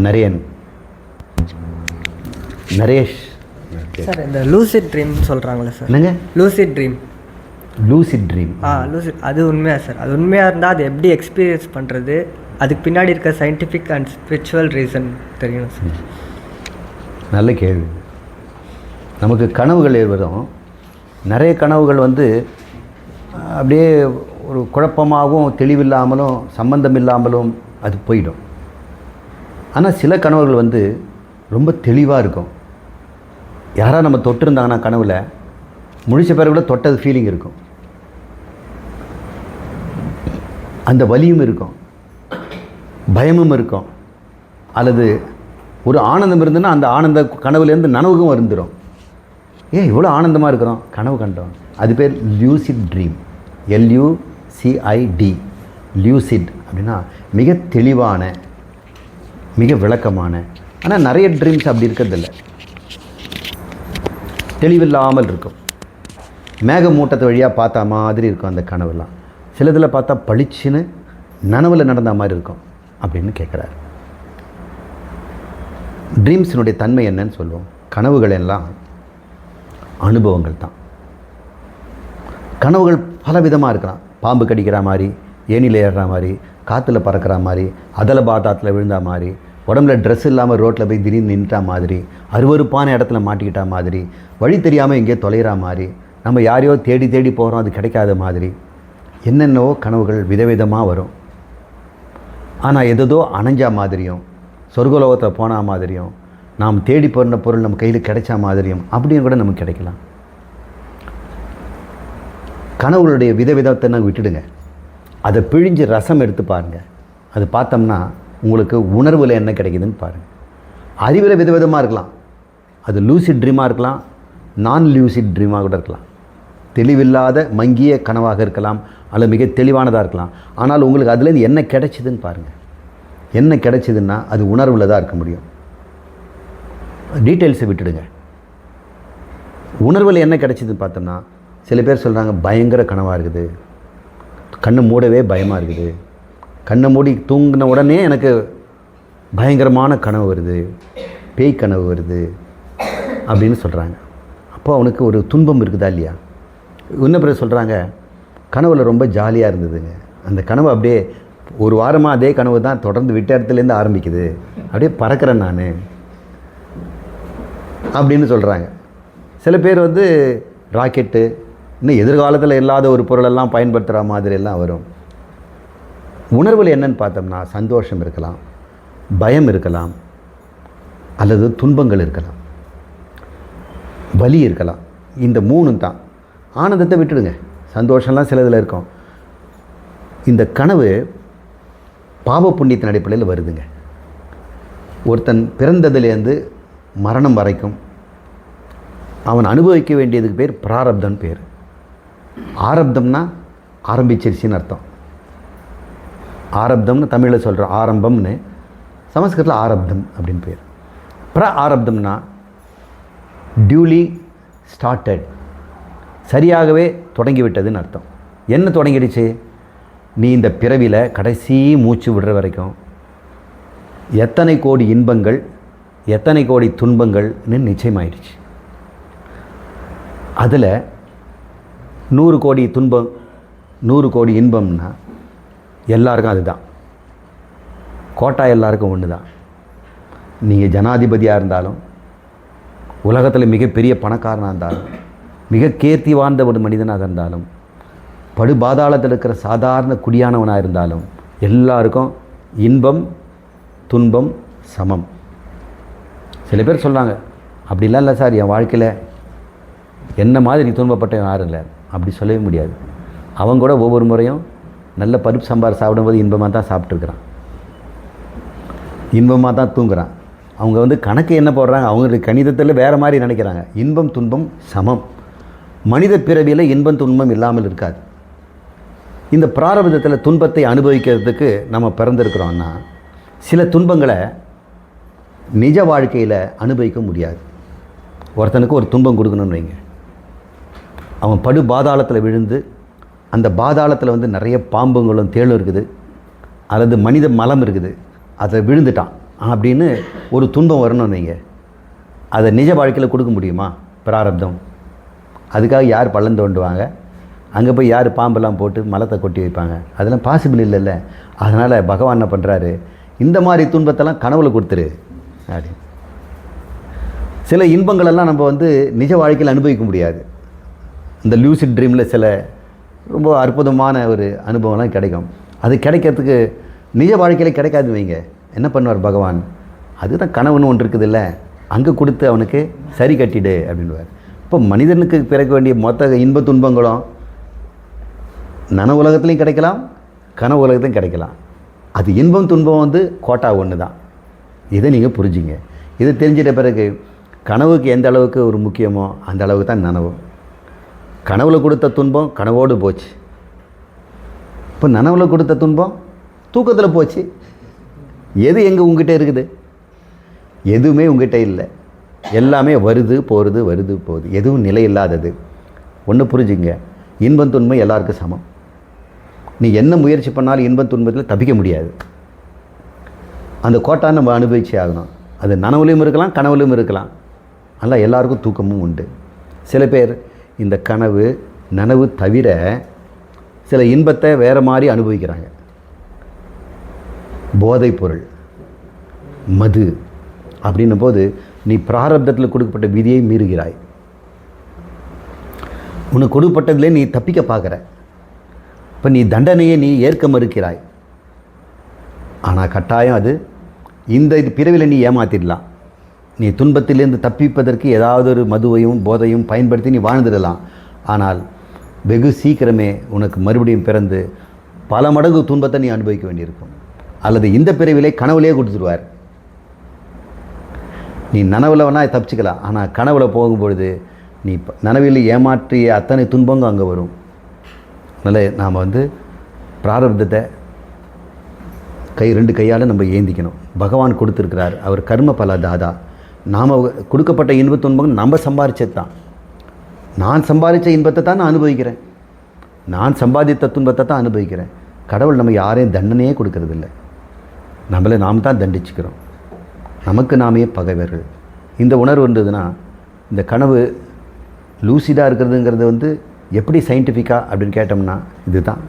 Naren Naresh. Sir இந்த lucid dream சொல்கிறாங்களே sir. என்னங்க? லூசிட் ட்ரீம் லூசிட் ட்ரீம் ஆ லூசிட் அது உண்மையா சார்? அது உண்மையாக இருந்தால் அது எப்படி எக்ஸ்பீரியன்ஸ் பண்ணுறது அதுக்கு பின்னாடி இருக்க சயின்டிஃபிக் அண்ட் ஸ்பிரிச்சுவல் ரீசன் தெரியணும் சார். நல்ல கேள்வி. நமக்கு கனவுகள் ஏற்படும். நிறைய கனவுகள் வந்து அப்படியே ஒரு குழப்பமாகவும் தெளிவில்லாமலும் சம்பந்தம் இல்லாமலும் அது போயிடும். ஆனால் சில கனவுகள் வந்து ரொம்ப தெளிவாக இருக்கும். யாராவது நம்ம தொட்டிருந்தாங்கன்னா கனவில் முழிச்ச பிறகு கூட தொட்டது ஃபீலிங் இருக்கும். அந்த வலியும் இருக்கும். பயமும் இருக்கும். அல்லது ஒரு ஆனந்தம் இருந்துன்னா அந்த ஆனந்த கனவுலேருந்து நனவுக்கும் வந்துடும் ஏன் இவ்வளோ ஆனந்தமாக இருக்கிறோம்? கனவு கண்டோம். அது பேர் லியூசிட் ட்ரீம் எல்யூசிஐடி லியூசிட் அப்படின்னா மிக தெளிவான மிக விளக்கமான ஆனால் நிறைய ட்ரீம்ஸ் அப்படி இருக்கிறதில்ல. தெளிவில்லாமல் இருக்கும். மேகமூட்டத்து வழியாக பார்த்தா மாதிரி இருக்கும் அந்த கனவுலாம். சிலதில் பார்த்தா பளிச்சுன்னு நனவில் நடந்த மாதிரி இருக்கும் அப்படின்னு கேட்குறாரு. ட்ரீம்ஸினுடைய தன்மை என்னன்னு சொல்லுவோம். கனவுகள் எல்லாம் அனுபவங்கள் தான். கனவுகள் பல விதமாக இருக்கலாம். பாம்பு கடிக்கிற மாதிரி ஏணியில் ஏறுற மாதிரி காற்றுல பறக்கிற மாதிரி அதல பாதாத்தில் விழுந்தா மாதிரி உடம்புல ட்ரெஸ் இல்லாமல் ரோட்டில் போய் திடீர்னு நின்றுட்டா மாதிரி அருவருப்பான இடத்துல மாட்டிக்கிட்டா மாதிரி வழி தெரியாமல் எங்கேயோ தொலைகிற மாதிரி நம்ம யாரையோ தேடி தேடி போகிறோம் அது கிடைக்காத மாதிரி என்னென்னவோ கனவுகள் விதவிதமாக வரும். ஆனால் எதோ அணைஞ்சா மாதிரியும் சொர்க்கலோகத்தில் போன மாதிரியும் நாம் தேடி போன பொருள் நம்ம கையில் கிடைச்ச மாதிரியும் அப்படியும் கூட நமக்கு கிடைக்கலாம். கனவுகளுடைய விதவிதத்தை நான் விட்டுடுங்க. அதை பிழிஞ்சு ரசம் எடுத்து பாருங்கள் அது பார்த்தோம்னா உங்களுக்கு உணர்வில் என்ன கிடைக்குதுன்னு பாருங்கள் அறிவில் விதவிதமாக இருக்கலாம். அது லூசிட் ட்ரீமாக இருக்கலாம். நான் லூசிட் ட்ரீமாக கூட இருக்கலாம். தெளிவில்லாத மங்கிய கனவாக இருக்கலாம். அல்லது மிக தெளிவானதாக இருக்கலாம். ஆனால் உங்களுக்கு அதுலேருந்து என்ன கிடைச்சிதுன்னு பாருங்கள் என்ன கிடைச்சிதுன்னா அது உணர்வில் தான் இருக்க முடியும். டீட்டெயில்ஸை விட்டுடுங்க. உணர்வில் என்ன கிடைச்சிதுன்னு பார்த்தோம்னா சில பேர் சொல்கிறாங்க பயங்கர கனவாக இருக்குது. கண்ணை மூடவே பயமாக இருக்குது. கண்ணை மூடி தூங்கின உடனே எனக்கு பயங்கரமான கனவு வருது. பேய் கனவு வருது அப்படின்னு சொல்கிறாங்க அப்போ அவனுக்கு ஒரு துன்பம் இருக்குதா இல்லையா? இன்னும் பிறகு சொல்கிறாங்க கனவில் ரொம்ப ஜாலியாக இருந்ததுங்க. அந்த கனவு அப்படியே ஒரு வாரமாக அதே கனவு தான் தொடர்ந்து விட்ட இடத்துலேருந்து ஆரம்பிக்குது. அப்படியே பறக்கிறேன் நான் அப்படின்னு சொல்கிறாங்க சில பேர் வந்து ராக்கெட்டு இன்னும் எதிர்காலத்தில் இல்லாத ஒரு பொருளெல்லாம் பயன்படுத்துகிற மாதிரியெல்லாம் வரும். உணர்வில் என்னன்னு பார்த்தோம்னா சந்தோஷம் இருக்கலாம் பயம் இருக்கலாம் அல்லது துன்பங்கள் இருக்கலாம். வலி இருக்கலாம். இந்த மூணும் தான். ஆனந்தத்தை விட்டுடுங்க. சந்தோஷம்லாம் சிலதில் இருக்கும். இந்த கனவு பாவ புண்ணியத்தின் அடிப்படையில் வருதுங்க. ஒருத்தன் பிறந்ததுலேருந்து மரணம் வரைக்கும் அவன் அனுபவிக்க வேண்டியதுக்கு பேர் பிராரப்தன் பேர். ஆரப்தம்னா ஆரம்பிச்சிருச்சின்னு அர்த்தம். ஆரப்தம்னு தமிழில் சொல்கிறோம் ஆரம்பம்னு சமஸ்கிருதத்தில் ஆரப்தம் அப்படின்னு பேர். ப்ர ஆரப்தம்னா டியூலி ஸ்டார்டட் சரியாகவே தொடங்கிவிட்டதுன்னு அர்த்தம். என்ன தொடங்கிடுச்சு? நீ இந்த பிறவியில் கடைசி மூச்சு விடுற வரைக்கும் எத்தனை கோடி இன்பங்கள் எத்தனை கோடி துன்பங்கள்னு நிச்சயமாயிடுச்சு. அதில் நூறு கோடி துன்பம் நூறு கோடி இன்பம்னா எல்லாருக்கும் அதுதான். கோட்டா எல்லாருக்கும் ஒன்று தான் நீங்கள் ஜனாதிபதியாக இருந்தாலும் உலகத்தில் மிகப்பெரிய பணக்காரனாக இருந்தாலும் மிக கேர்த்தி வாழ்ந்த ஒரு மனிதனாக இருந்தாலும் படு பாதாளத்தில் இருக்கிற சாதாரண குடியானவனாக இருந்தாலும் எல்லாருக்கும் இன்பம் துன்பம் சமம். சில பேர் சொல்கிறாங்க அப்படிலாம் இல்லை சார் என் வாழ்க்கையில் என்ன மாதிரி துன்பப்பட்ட யாரும் இல்லை. அப்படி சொல்லவே முடியாது. அவங்க கூட ஒவ்வொரு முறையும் நல்ல பருப்பு சாம்பார் சாப்பிடும்போது இன்பமாக தான் சாப்பிட்ருக்குறான் இன்பமாக தான் தூங்குறான். அவங்க வந்து கணக்கு என்ன போடுறாங்க? அவங்களுடைய கணிதத்தில் வேறு மாதிரி நினைக்கிறாங்க. இன்பம் துன்பம் சமம். மனித பிறவியில் இன்பம் துன்பம் இல்லாமல் இருக்காது. இந்த பிராரபதத்தில் துன்பத்தை அனுபவிக்கிறதுக்கு நம்ம பிறந்திருக்கிறோம்னா சில துன்பங்களை நிஜ வாழ்க்கையில் அனுபவிக்க முடியாது. ஒருத்தனுக்கு ஒரு துன்பம் கொடுக்கணும்னு வைங்க. அவன் படு பாதாளத்தில் விழுந்து அந்த பாதாளத்தில் வந்து நிறைய பாம்புங்களும் தேளும் இருக்குது. அல்லது மனித மலம் இருக்குது. அதை விழுந்துட்டான். அப்படின்னு ஒரு துன்பம் வரணும் நீங்கள் அதை நிஜ வாழ்க்கையில் கொடுக்க முடியுமா? பிராரப்தம். அதுக்காக யார் பள்ளம் தோண்டுவாங்க? அங்கே போய் யார் பாம்பெல்லாம் போட்டு மலத்தை கொட்டி வைப்பாங்க? அதெல்லாம் பாசிபிள் இல்லைல்ல. அதனால் பகவான் என்ன பண்ணுறாரு இந்த மாதிரி துன்பத்தெல்லாம் கனவுல கொடுத்துரு. அப்படி. சில இன்பங்களெல்லாம் நம்ம வந்து நிஜ வாழ்க்கையில் அனுபவிக்க முடியாது. இந்த லூசிட் ட்ரீமில் சில ரொம்ப அற்புதமான ஒரு அனுபவம்லாம் கிடைக்கும். அது கிடைக்கிறதுக்கு நிஜ வாழ்க்கையில் கிடைக்காது வைங்க. என்ன பண்ணுவார் பகவான்? அதுதான் கனவுன்னு ஒன்று இருக்குதுல்ல. அங்கே கொடுத்து அவனுக்கு சரி கட்டிடு அப்படின்வார் இப்போ மனிதனுக்கு பிறக்க வேண்டிய மொத்த இன்ப துன்பங்களும் நன உலகத்துலையும் கிடைக்கலாம் கனவு உலகத்துலையும் கிடைக்கலாம். அது இன்பம் துன்பம் வந்து கோட்டா ஒன்று தான் இதை நீங்கள் புரிஞ்சுங்க. இதை தெரிஞ்சிட்ட பிறகு கனவுக்கு எந்த அளவுக்கு ஒரு முக்கியமோ அந்த அளவுக்கு தான் நனவு கனவுல கொடுத்த துன்பம் கனவோடு போச்சு. இப்போ நனவில் கொடுத்த துன்பம் தூக்கத்தில் போச்சு. எது எங்கே உங்ககிட்ட இருக்குது? எதுவுமே உங்ககிட்ட இல்லை. எல்லாமே வருது போகிறது வருது போகுது எதுவும் நிலை இல்லாதது. ஒன்று புரிஞ்சுங்க. இன்பம் துன்பம் எல்லாருக்கும் சமம். நீ என்ன முயற்சி பண்ணாலும் இன்பம் துன்பத்தில் தப்பிக்க முடியாது. அந்த கோட்டா நம்ம அனுபவிச்சே ஆகணும். அது நனவுலையும் இருக்கலாம் கனவுலையும் இருக்கலாம். அதனால் எல்லாருக்கும் தூக்கமும் உண்டு. சில பேர் இந்த கனவு நனவு தவிர சில இன்பத்தை வேறு மாதிரி அனுபவிக்கிறாங்க. போதைப் பொருள் மது அப்படின்னும் போது நீ பிராரப்தத்தில் கொடுக்கப்பட்ட விதியை மீறுகிறாய். உனக்கு கொடுக்கப்பட்டதிலே நீ தப்பிக்க பார்க்குற. இப்போ நீ தண்டனையை நீ ஏற்க மறுக்கிறாய். ஆனால் கட்டாயம் அது இந்த இது பிறவில நீ ஏமாத்திடலாம். நீ துன்பத்திலிருந்து தப்பிப்பதற்கு ஏதாவது ஒரு மதுவையும் போதையும் பயன்படுத்தி நீ வாழ்ந்துடலாம். ஆனால் வெகு சீக்கிரமே உனக்கு மறுபடியும் பிறந்து பல மடங்கு துன்பத்தை நீ அனுபவிக்க வேண்டியிருக்கும். அல்லது இந்த பிறவிலே கனவுலேயே கொடுத்துருவார் நீ நனவில் வேணால் தப்பிச்சுக்கலாம். ஆனால் கனவில் போகும்பொழுது நீ ப- நனவில் ஏமாற்றிய அத்தனை துன்பங்கள் அங்கே வரும். அதனால் நாம் வந்து பிராரப்தத்தை கை ரெண்டு கையால் நம்ம ஏந்திக்கணும். பகவான் கொடுத்துருக்கிறார். அவர் கர்ம பல தாதா நாம் கொடுக்கப்பட்ட இன்ப துன்பம் நம்ம சம்பாரிச்சது தான். நான் சம்பாதிச்ச இன்பத்தை தான் நான் அனுபவிக்கிறேன். நான் சம்பாதித்த துன்பத்தை தான் அனுபவிக்கிறேன். கடவுள் நம்ம யாரையும் தண்டனையே கொடுக்கறதில்ல. நம்மளை நாம் தான் தண்டிச்சுக்கிறோம். நமக்கு நாமே பகைவர்கள். இந்த உணர்வு இருந்ததுன்னா இந்த கனவு லூசிடாக இருக்கிறதுங்கிறது வந்து எப்படி சயின்டிஃபிக்காக அப்படின்னு கேட்டோம்னா இதுதான்.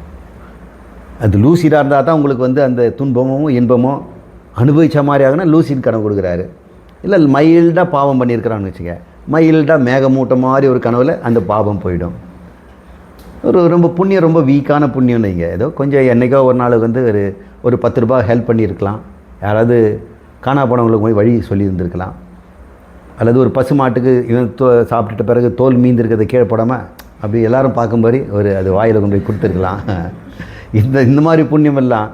அது லூசிடாக இருந்தால் தான் உங்களுக்கு வந்து அந்த துன்பமும் இன்பமும் அனுபவித்த மாதிரி ஆகுனா லூசிட் கனவு கொடுக்குறாரு. இல்லை மைல்டாக பாவம் பண்ணியிருக்கிறான்னு வச்சுக்க மைல்டாக மேகமூட்டம் மாதிரி ஒரு கனவில் அந்த பாவம் போயிடும். ஒரு ரொம்ப புண்ணியம் ரொம்ப வீக்கான புண்ணியம் நீங்கள் ஏதோ கொஞ்சம் என்னைக்கோ ஒரு நாள் வந்து ஒரு ஒரு பத்து ரூபாய் ஹெல்ப் பண்ணியிருக்கலாம். யாராவது காணா போனவங்களுக்கு போய் வழி சொல்லியிருந்துருக்கலாம். அல்லது ஒரு பசு மாட்டுக்கு இவன் தோ சாப்பிட்டுட்ட பிறகு தோல் மீந்திருக்கிறத கீழே போடாமல் அப்படி எல்லாரும் பார்க்கும்போது ஒரு அது வாயில் கொண்டு போய் கொடுத்துருக்கலாம். இந்த இந்த மாதிரி புண்ணியம் எல்லாம்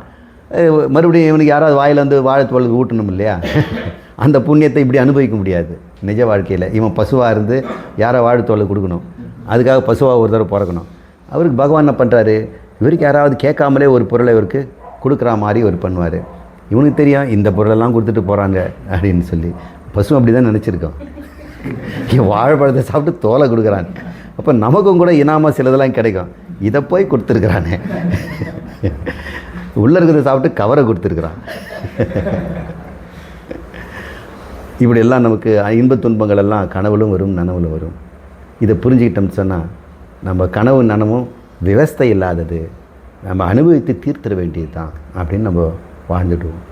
மறுபடியும் இவனுக்கு யாராவது வாயில் வந்து வாழைத்தோல் ஊட்டணும் இல்லையா? அந்த புண்ணியத்தை இப்படி அனுபவிக்க முடியாது. நிஜ வாழ்க்கையில். இவன் பசுவாக இருந்து யாரோ தோலை கொடுக்கணும்? அதுக்காக பசுவாக ஒரு தடவை பிறக்கணும். அவருக்கு பகவான் என்ன பண்ணுறாரு இவருக்கு யாராவது கேட்காமலே ஒரு பொருளை இவருக்கு கொடுக்குற மாதிரி ஒரு பண்ணுவார். இவனுக்கு தெரியும் இந்த பொருளெல்லாம் கொடுத்துட்டு போகிறாங்க அப்படின்னு சொல்லி. பசு அப்படி தான் நினச்சிருக்கோம். இவன் வாழைப்பழத்தை சாப்பிட்டு தோலை கொடுக்குறான். அப்போ நமக்கும் கூட இனாமல் சிலதெல்லாம் கிடைக்கும். இதை போய் கொடுத்துருக்குறானே. உள்ளே இருக்கிறத சாப்பிட்டு கவரை கொடுத்துருக்குறான். இப்படியெல்லாம் நமக்கு இன்பத் துன்பங்கள் எல்லாம் கனவுலும் வரும் நனவுலும் வரும். இதை புரிஞ்சுக்கிட்டோம்னு சொன்னால் நம்ம கனவு நனவும் விவஸ்தை இல்லாதது நம்ம அனுபவித்து தீர்த்திட வேண்டியது தான் அப்படின்னு நம்ம வாழ்ந்துடுவோம்.